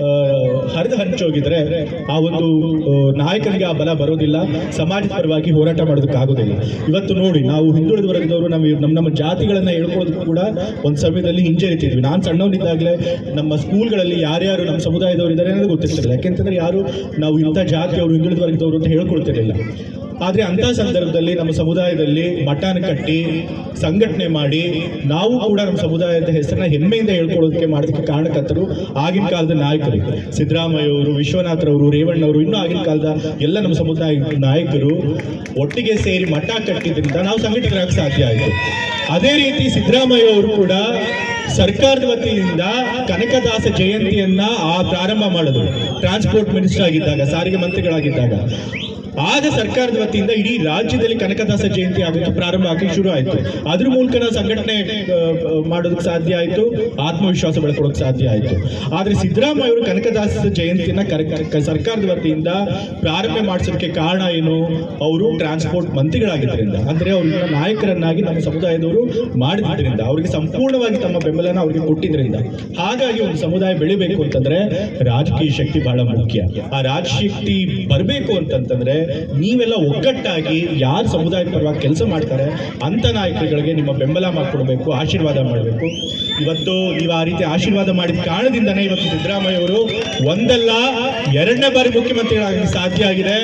uh, ಹರಿದು ಹೋಗಿದ್ರೆ ಆ ಒಂದು ನಾಯಕನಿಗೆ ಆ ಬಲ ಬರೋದಿಲ್ಲ. ಸಮಾಜದ ಪರವಾಗಿ ಹೋರಾಟ ಮಾಡೋದಕ್ಕಾಗೋದಿಲ್ಲ. ಇವತ್ತು ನೋಡಿ, ನಾವು ಹಿಂದುಳಿದ ವರ್ಗದವರು ನಮ್ಮ ನಮ್ಮ ನಮ್ಮ ಜಾತಿಗಳನ್ನ ಹೇಳ್ಕೊಳ್ಳೋದಕ್ಕೂ ಕೂಡ ಒಂದು ಸಮಯದಲ್ಲಿ ಹಿಂಜರಿತಿದ್ವಿ ನಾನು ಸಣ್ಣವನಿದ್ದಾಗಲೇ ನಮ್ಮ ಸ್ಕೂಲ್ಗಳಲ್ಲಿ ಯಾರ್ಯಾರು ನಮ್ಮ ಸಮುದಾಯದವರು ಇದ್ದಾರೆ ಅನ್ನೋದು ಗೊತ್ತಿರ್ತಿಲ್ಲ ಯಾಕೆಂತಂದ್ರೆ ಯಾರು ನಾವು ಇಂಥ ಜಾತಿಯವರು ಹಿಂದುಳಿದ ವರ್ಗದವರು ಅಂತ ಹೇಳ್ಕೊಳ್ತಿರಲಿಲ್ಲ. ಆದರೆ ಅಂಥ ಸಂದರ್ಭದಲ್ಲಿ ನಮ್ಮ ಸಮುದಾಯದಲ್ಲಿ ಮಠನ ಕಟ್ಟಿ, ಸಂಘಟನೆ ಮಾಡಿ, ನಾವು ಕೂಡ ನಮ್ಮ ಸಮುದಾಯದ ಹೆಸರನ್ನ ಹೆಮ್ಮೆಯಿಂದ ಹೇಳ್ಕೊಳ್ಳೋದಕ್ಕೆ ಮಾಡೋದಕ್ಕೆ ಕಾರಣಕರ್ತರು ಆಗಿನ ಕಾಲದ ನಾಯಕರು. ಸಿದ್ದರಾಮಯ್ಯವರು ರೇವಣ್ಣ ರೇವಣ್ಣವರು, ಇನ್ನೂ ಆಗಿನ ಕಾಲದ ಎಲ್ಲ ನಮ್ಮ ಸಮುದಾಯ ನಾಯಕರು ಒಟ್ಟಿಗೆ ಸೇರಿ ಮಠ ಕಟ್ಟಿದ್ರಿಂದ ನಾವು ಸಂಘಟಕರಾಗಿ ಸಾಧ್ಯ ಆಯಿತು. ಅದೇ ರೀತಿ ಸಿದ್ದರಾಮಯ್ಯ ಅವರು ಕೂಡ ಸರ್ಕಾರದ ವತಿಯಿಂದ ಕನಕದಾಸ ಜಯಂತಿಯನ್ನ ಆ ಪ್ರಾರಂಭ ಮಾಡಿದ್ರು. ಟ್ರಾನ್ಸ್ಪೋರ್ಟ್ ಮಿನಿಸ್ಟರ್ ಆಗಿದ್ದಾಗ, ಸಾರಿಗೆ ಮಂತ್ರಿಗಳಾಗಿದ್ದಾಗ. ಆಗ ಸರ್ಕಾರದ ವತಿಯಿಂದ ಇಡೀ ರಾಜ್ಯದಲ್ಲಿ ಕನಕದಾಸ ಜಯಂತಿ ಆಗೋದು ಪ್ರಾರಂಭ ಆಗಕ್ಕೆ ಶುರು ಆಯಿತು. ಅದ್ರ ಮೂಲಕ ನಾವು ಸಂಘಟನೆ ಮಾಡೋದಕ್ಕೆ ಸಾಧ್ಯ ಆಯಿತು. ಆತ್ಮವಿಶ್ವಾಸ ಬೆಳ್ಕೊಳ್ಳೋಕೆ ಸಾಧ್ಯ ಆಯಿತು. ಆದರೆ ಸಿದ್ದರಾಮಯ್ಯ ಅವರು ಕನಕದಾಸ ಜಯಂತಿನ ಸರ್ಕಾರದ ವತಿಯಿಂದ ಪ್ರಾರಂಭ ಮಾಡಿಸೋದಕ್ಕೆ ಕಾರಣ ಏನು? ಅವರು ಟ್ರಾನ್ಸ್ಪೋರ್ಟ್ ಮಂತ್ರಿಗಳಾಗಿದ್ದರಿಂದ. ಅಂದ್ರೆ ಅವರು ನಾಯಕರನ್ನಾಗಿ ನಮ್ಮ ಸಮುದಾಯದವರು ಮಾಡಿದ್ರಿಂದ ಅವರಿಗೆ ಸಂಪೂರ್ಣವಾಗಿ ತಮ್ಮ ಬೆಂಬಲನ ಅವರಿಗೆ ಕೊಟ್ಟಿದ್ರಿಂದ. ಹಾಗಾಗಿ ಒಂದು ಸಮುದಾಯ ಬೆಳಿಬೇಕು ಅಂತಂದ್ರೆ ರಾಜಕೀಯ ಶಕ್ತಿ ಬಹಳ ಮುಖ್ಯ. ಆ ರಾಜಶಕ್ತಿ ಬರಬೇಕು ಅಂತಂತಂದ್ರೆ ನೀವೆಲ್ಲ ಒಗ್ಗಟ್ಟಾಗಿ ಯಾರು ಸಮುದಾಯದ ಪರವಾಗಿ ಕೆಲಸ ಮಾಡ್ತಾರೆ ಅಂಥ ನಾಯಕರುಗಳಿಗೆ ನಿಮ್ಮ ಬೆಂಬಲ ಮಾಡಿಕೊಡ್ಬೇಕು, ಆಶೀರ್ವಾದ ಮಾಡಬೇಕು. ಇವತ್ತು ನೀವು ಆ ರೀತಿ ಆಶೀರ್ವಾದ ಮಾಡಿದ ಕಾರಣದಿಂದನೇ ಇವತ್ತು ಸಿದ್ದರಾಮಯ್ಯ ಅವರು ಒಂದಲ್ಲ ಎರಡನೇ ಬಾರಿ ಮುಖ್ಯಮಂತ್ರಿಗಳಾಗಿ ಸಾಧ್ಯ ಆಗಿದೆ.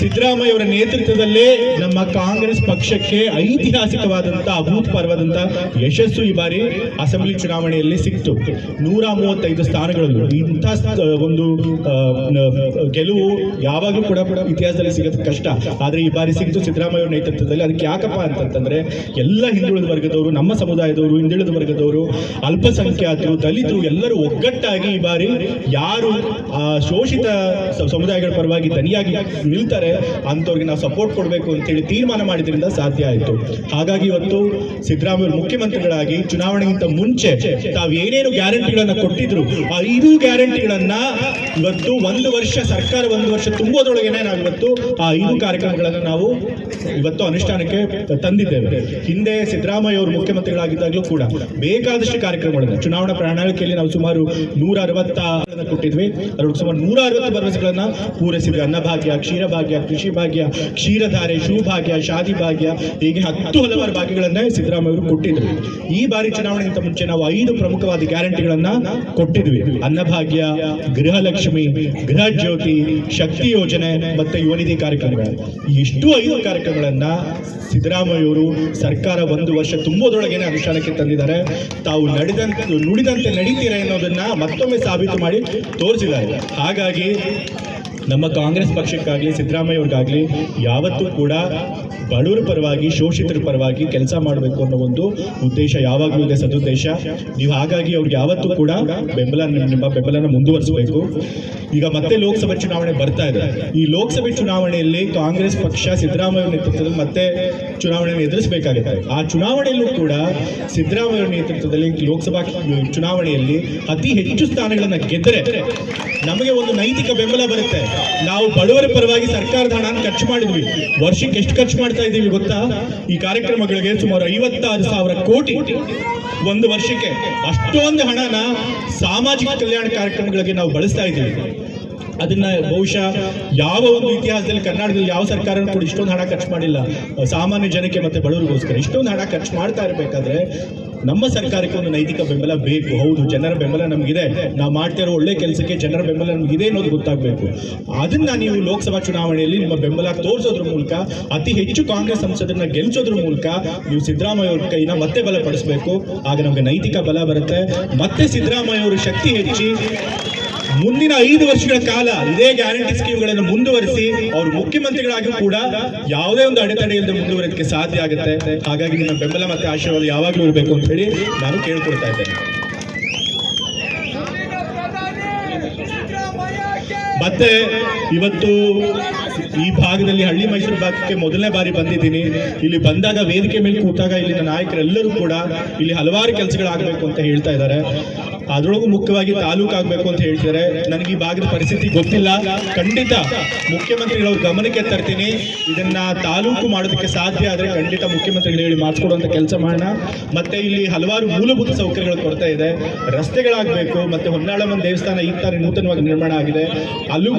ಸಿದ್ದರಾಮಯ್ಯ ಅವರ ನೇತೃತ್ವದಲ್ಲೇ ನಮ್ಮ ಕಾಂಗ್ರೆಸ್ ಪಕ್ಷಕ್ಕೆ ಐತಿಹಾಸಿಕವಾದಂತಹ ಅಭೂತಪರ್ವದಂತಹ ಯಶಸ್ಸು ಈ ಬಾರಿ ಅಸೆಂಬ್ಲಿ ಚುನಾವಣೆಯಲ್ಲಿ ಸಿಕ್ತು ನೂರ ಮೂವತ್ತೈದು ಸ್ಥಾನಗಳಲ್ಲಿ ಇಂಥ ಒಂದು ಗೆಲುವು ಯಾವಾಗಲೂ ಕೂಡ ಇತಿಹಾಸದಲ್ಲಿ ಸಿಗೋದು ಕಷ್ಟ. ಆದರೆ ಈ ಬಾರಿ ಸಿಕ್ತು ಸಿದ್ದರಾಮಯ್ಯ ಅವರ ನೇತೃತ್ವದಲ್ಲಿ. ಅದಕ್ಕೆ ಯಾಕಪ್ಪ ಅಂತಂತಂದ್ರೆ ಎಲ್ಲ ಹಿಂದುಳಿದ ವರ್ಗದವರು, ನಮ್ಮ ಸಮುದಾಯದವರು, ಹಿಂದುಳಿದ ವರ್ಗದವರು, ಅಲ್ಪಸಂಖ್ಯಾತರು, ದಲಿತರು ಎಲ್ಲರೂ ಒಗ್ಗಟ್ಟಾಗಿ ಈ ಬಾರಿ ಯಾರು ಶೋಷಿತ ಸಮುದಾಯಗಳ ಪರವಾಗಿ ದನಿಯಾಗಿ ನಿಲ್ತಾರೆ ಅಂಥವ್ರಿಗೆ ನಾವು ಸಪೋರ್ಟ್ ಕೊಡಬೇಕು ಅಂತೇಳಿ ತೀರ್ಮಾನ ಮಾಡಿದ್ರಿಂದ ಸಾಧ್ಯ ಆಯಿತು. ಹಾಗಾಗಿ ಇವತ್ತು ಸಿದ್ದರಾಮಯ್ಯ ಮುಖ್ಯಮಂತ್ರಿಗಳಾಗಿ ಚುನಾವಣೆಗಿಂತ ಮುಂಚೆ ತಾವು ಏನೇನು ಗ್ಯಾರಂಟಿಗಳನ್ನ ಕೊಟ್ಟಿದ್ರು, ಆ ಐದು ಗ್ಯಾರಂಟಿಗಳನ್ನ ಇವತ್ತು ಒಂದು ವರ್ಷ ಸರ್ಕಾರ ಒಂದು ವರ್ಷ ತುಂಬೋದ್ರೊಳಗೇನೆ ನಾವು ಇವತ್ತು ಆ ಐದು ಕಾರ್ಯಕ್ರಮಗಳನ್ನ ನಾವು ಇವತ್ತು ಅನುಷ್ಠಾನಕ್ಕೆ ತಂದಿದ್ದೇವೆ. ಹಿಂದೆ ಸಿದ್ದರಾಮಯ್ಯ ಅವರು ಮುಖ್ಯಮಂತ್ರಿಗಳಾಗಿದ್ದಾಗಲೂ ಕೂಡ ಬೇಕಾದಷ್ಟು ಕಾರ್ಯಕ್ರಮಗಳನ್ನು, ಚುನಾವಣಾ ಪ್ರಣಾಳಿಕೆಯಲ್ಲಿ ನಾವು ಸುಮಾರು ನೂರ ಅರವತ್ತ ಕೊಟ್ಟಿದ್ವಿ. ಅದರೊಳಗೆ ಸುಮಾರು ನೂರ ಅರವತ್ತು ಭರವಸೆಗಳನ್ನ ಪೂರೈಸಿದ್ವಿ. ಅನ್ನಭಾಗ್ಯ, ಕ್ಷೀರಭಾಗ್ಯ ಕೃಷಿ ಭಾಗ್ಯ, ಕ್ಷೀರಧಾರೆ ಶಿವಭಾಗ್ಯ ಶಾದಿ ಭಾಗ್ಯ, ಹೀಗೆ ಹತ್ತು ಹಲವಾರು ಭಾಗ್ಯಗಳನ್ನ ಸಿದ್ದರಾಮಯ್ಯ ಅವರು ಕೊಟ್ಟಿದ್ರು. ಈ ಬಾರಿ ಚುನಾವಣೆಗಿಂತ ಮುಂಚೆ ನಾವು ಐದು ಪ್ರಮುಖವಾದ ಗ್ಯಾರಂಟಿಗಳನ್ನ ಕೊಟ್ಟಿದ್ವಿ. ಅನ್ನಭಾಗ್ಯ, ಗೃಹಲಕ್ಷ್ಮಿ ಗೃಹ ಜ್ಯೋತಿ ಶಕ್ತಿ ಯೋಜನೆ ಮತ್ತೆ ಯುವನಿಧಿ ಕಾರ್ಯಕ್ರಮಗಳು ಇಷ್ಟು ಐದು ಕಾರ್ಯಕ್ರಮಗಳನ್ನ ಸಿದ್ದರಾಮಯ್ಯ ಅವರು ಸರ್ಕಾರ ಒಂದು ವರ್ಷ ತುಂಬೋದೊಳಗೇನೆ ಅನುಷ್ಠಾನಕ್ಕೆ ತಂದಿದ್ದಾರೆ. ತಾವು ನಡೆದಂತೆ ನುಡಿದಂತೆ ನಡೀತೀರಾ ಅನ್ನೋದನ್ನ ಮತ್ತೊಮ್ಮೆ ಸಾಬೀತು ಮಾಡಿ ತೋರಿಸಿದ್ದಾರೆ. ಹಾಗಾಗಿ ನಮ್ಮ ಕಾಂಗ್ರೆಸ್ ಪಕ್ಷಕ್ಕಾಗಲಿ, ಸಿದ್ದರಾಮಯ್ಯ ಅವ್ರಿಗಾಗಲಿ, ಯಾವತ್ತೂ ಕೂಡ ಬಡವರ ಪರವಾಗಿ, ಶೋಷಿತರ ಪರವಾಗಿ ಕೆಲಸ ಮಾಡಬೇಕು ಅನ್ನೋ ಒಂದು ಉದ್ದೇಶ ಯಾವಾಗಲೂ ಇದೆ, ಸದುದ್ದೇಶ. ನೀವು ಹಾಗಾಗಿ ಅವ್ರಿಗೆ ಯಾವತ್ತೂ ಕೂಡ ಬೆಂಬಲ, ನಿಮ್ಮ ಬೆಂಬಲನ ಮುಂದುವರಿಸಬೇಕು. ಈಗ ಮತ್ತೆ ಲೋಕಸಭೆ ಚುನಾವಣೆ ಬರ್ತಾ ಇದೆ. ಈ ಲೋಕಸಭೆ ಚುನಾವಣೆಯಲ್ಲಿ ಕಾಂಗ್ರೆಸ್ ಪಕ್ಷ, ಸಿದ್ದರಾಮಯ್ಯ ನೇತೃತ್ವದಲ್ಲಿ ಮತ್ತೆ ಚುನಾವಣೆಯನ್ನು ಎದುರಿಸಬೇಕಾಗುತ್ತೆ ಆ ಚುನಾವಣೆಯಲ್ಲೂ ಕೂಡ ಸಿದ್ದರಾಮಯ್ಯ ನೇತೃತ್ವದಲ್ಲಿ ಲೋಕಸಭಾ ಚುನಾವಣೆಯಲ್ಲಿ ಅತಿ ಹೆಚ್ಚು ಸ್ಥಾನಗಳನ್ನು ಗೆದ್ದರೆ ನಮಗೆ ಒಂದು ನೈತಿಕ ಬೆಂಬಲ ಬರುತ್ತೆ. ನಾವು ಬಡವರ ಪರವಾಗಿ ಸರ್ಕಾರದ ಹಣನ ಖರ್ಚು ಮಾಡಿದ್ವಿ. ವರ್ಷಕ್ಕೆ ಎಷ್ಟು ಖರ್ಚು ಮಾಡ್ತಾ ಇದ್ದೀವಿ ಗೊತ್ತಾ? ಈ ಕಾರ್ಯಕ್ರಮಗಳಿಗೆ ಸುಮಾರು ಐವತ್ತಾರು ಸಾವಿರ ಕೋಟಿ ಒಂದು ವರ್ಷಕ್ಕೆ. ಅಷ್ಟೊಂದು ಹಣನ ಸಾಮಾಜಿಕ ಕಲ್ಯಾಣ ಕಾರ್ಯಕ್ರಮಗಳಿಗೆ ನಾವು ಬಳಸ್ತಾ ಇದ್ದೀವಿ. ಅದನ್ನ ಬಹುಶಃ ಯಾವ ಒಂದು ಇತಿಹಾಸದಲ್ಲಿ ಕರ್ನಾಟಕದಲ್ಲಿ ಯಾವ ಸರ್ಕಾರ ಕೂಡ ಇಷ್ಟೊಂದು ಹಣ ಖರ್ಚು ಮಾಡಿಲ್ಲ. ಸಾಮಾನ್ಯ ಜನಕ್ಕೆ ಮತ್ತೆ ಬಡವರಿಗೋಸ್ಕರ ಇಷ್ಟೊಂದು ಹಣ ಖರ್ಚು ಮಾಡ್ತಾ ಇರಬೇಕಾದ್ರೆ ನಮ್ಮ ಸರ್ಕಾರಕ್ಕೆ ಒಂದು ನೈತಿಕ ಬೆಂಬಲ ಬೇಕು. ಹೌದು, ಜನರ ಬೆಂಬಲ ನಮಗಿದೆ. ನಾವು ಮಾಡ್ತಿರೋ ಒಳ್ಳೆ ಕೆಲಸಕ್ಕೆ ಜನರ ಬೆಂಬಲ ನಮಗಿದೆ ಅನ್ನೋದು ಗೊತ್ತಾಗಬೇಕು. ಅದನ್ನ ನೀವು ಲೋಕಸಭಾ ಚುನಾವಣೆಯಲ್ಲಿ ನಿಮ್ಮ ಬೆಂಬಲ ತೋರಿಸೋದ್ರ ಮೂಲಕ, ಅತಿ ಹೆಚ್ಚು ಕಾಂಗ್ರೆಸ್ ಸಂಸದರನ್ನ ಗೆಲ್ಲಿಸೋದ್ರ ಮೂಲಕ ನೀವು ಸಿದ್ದರಾಮಯ್ಯ ಅವ್ರ ಕೈನ ಮತ್ತೆ ಬಲಪಡಿಸಬೇಕು. ಆಗ ನಮಗೆ ನೈತಿಕ ಬಲ ಬರುತ್ತೆ. ಮತ್ತೆ ಸಿದ್ದರಾಮಯ್ಯ ಅವರು ಶಕ್ತಿ ಹೆಚ್ಚಿ ಮುಂದಿನ ಐದು ವರ್ಷಗಳ ಕಾಲ ಇದೇ ಗ್ಯಾರಂಟಿ ಸ್ಕೀಮ್ಗಳನ್ನು ಮುಂದುವರಿಸಿ ಅವರು ಮುಖ್ಯಮಂತ್ರಿಗಳಾಗಿ ಕೂಡ ಯಾವುದೇ ಒಂದು ಅಡೆತಡೆ ಇಲ್ಲದೆ ಮುಂದುವರಿಯೋದಕ್ಕೆ ಸಾಧ್ಯ ಆಗುತ್ತೆ. ಹಾಗಾಗಿ ನಿಮ್ಮ ಬೆಂಬಲ ಮತ್ತೆ ಆಶೀರ್ವಾದ ಯಾವಾಗಲೂ ಇರಬೇಕು ಅಂತ ನಾನು ಕೇಳ್ಕೊಳ್ತಾ ಇದ್ದೇನೆ. ಮತ್ತೆ ಇವತ್ತು ಈ ಭಾಗದಲ್ಲಿ ಹಳ್ಳಿ ಮೈಸೂರು ಭಾಗಕ್ಕೆ ಮೊದಲನೇ ಬಾರಿ ಬಂದಿದ್ದೀನಿ. ಇಲ್ಲಿ ಬಂದಾಗ ವೇದಿಕೆ ಮೇಲೆ ಕೂತಾಗ ಇಲ್ಲಿನ ನಾಯಕರೆಲ್ಲರೂ ಕೂಡ ಇಲ್ಲಿ ಹಲವಾರು ಕೆಲಸಗಳಾಗಬೇಕು ಅಂತ ಹೇಳ್ತಾ ಇದ್ದಾರೆ. ಅದರೊಳಗೂ ಮುಖ್ಯವಾಗಿ ತಾಲೂಕು ಆಗಬೇಕು ಅಂತ ಹೇಳ್ತಿದ್ದಾರೆ ನನಗೆ ಈ ಭಾಗದ ಪರಿಸ್ಥಿತಿ ಗೊತ್ತಿಲ್ಲ. ಖಂಡಿತ ಮುಖ್ಯಮಂತ್ರಿಗಳ ಗಮನಕ್ಕೆ ತರ್ತೀನಿ. ಇದನ್ನ ತಾಲೂಕು ಮಾಡೋದಕ್ಕೆ ಸಾಧ್ಯ ಆದರೆ ಖಂಡಿತ ಮುಖ್ಯಮಂತ್ರಿಗಳು ಹೇಳಿ ಮಾಡಿಸ್ಕೊಡುವಂಥ ಕೆಲಸ ಮಾಡೋಣ. ಮತ್ತೆ ಇಲ್ಲಿ ಹಲವಾರು ಮೂಲಭೂತ ಸೌಕರ್ಯಗಳು ಕೊಡ್ತಾ ಇದೆ. ರಸ್ತೆಗಳಾಗಬೇಕು, ಮತ್ತೆ ಹೊನ್ನಾಳಮ್ಮನ ದೇವಸ್ಥಾನ ಈ ತರ ನೂತನವಾಗಿ ನಿರ್ಮಾಣ ಆಗಿದೆ. ಅಲ್ಲೂ